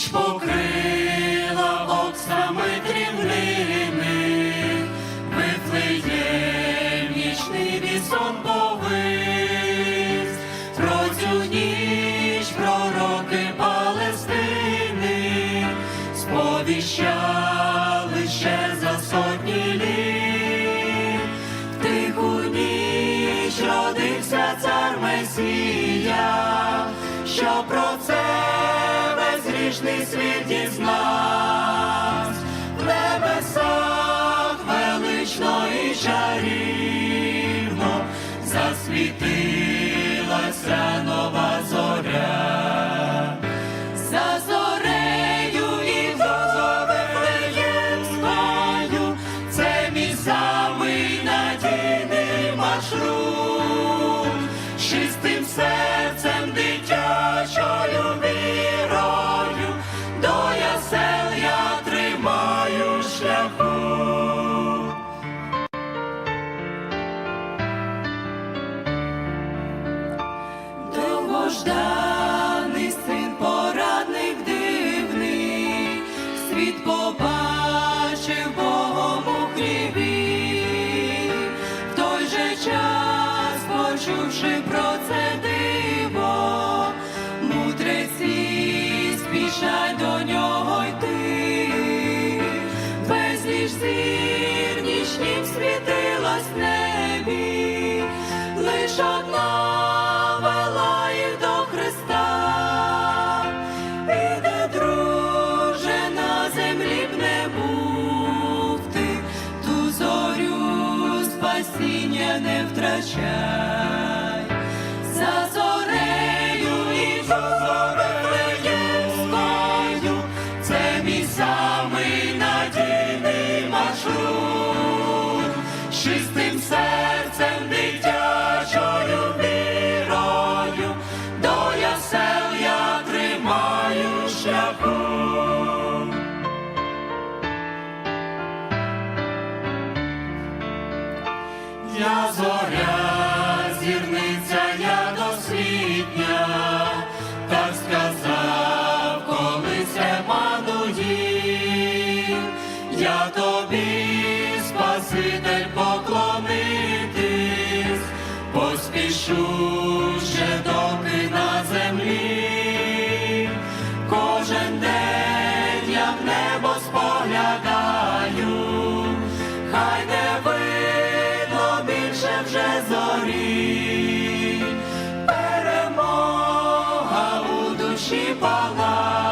ніч покрила оксами дрібними, Вифлеєм нічний вісон повис, про цю ніч пророки Палестини сповіщали ще за сотні літ. В тиху ніч родився цар Месія, що про грішний світ дізнався. В небесах велично і чарівно мудреці спішать до нього йти, безліч зір нічнім світилась в небі, лиш одна вела їх до Христа, іде друже на землі б не був ти, ту зорю спасіння не втрачай. Чистим серцем дитячою вірою, до ясел я тримаю шляху. Я зоря, вже зорі, перемога у душі палає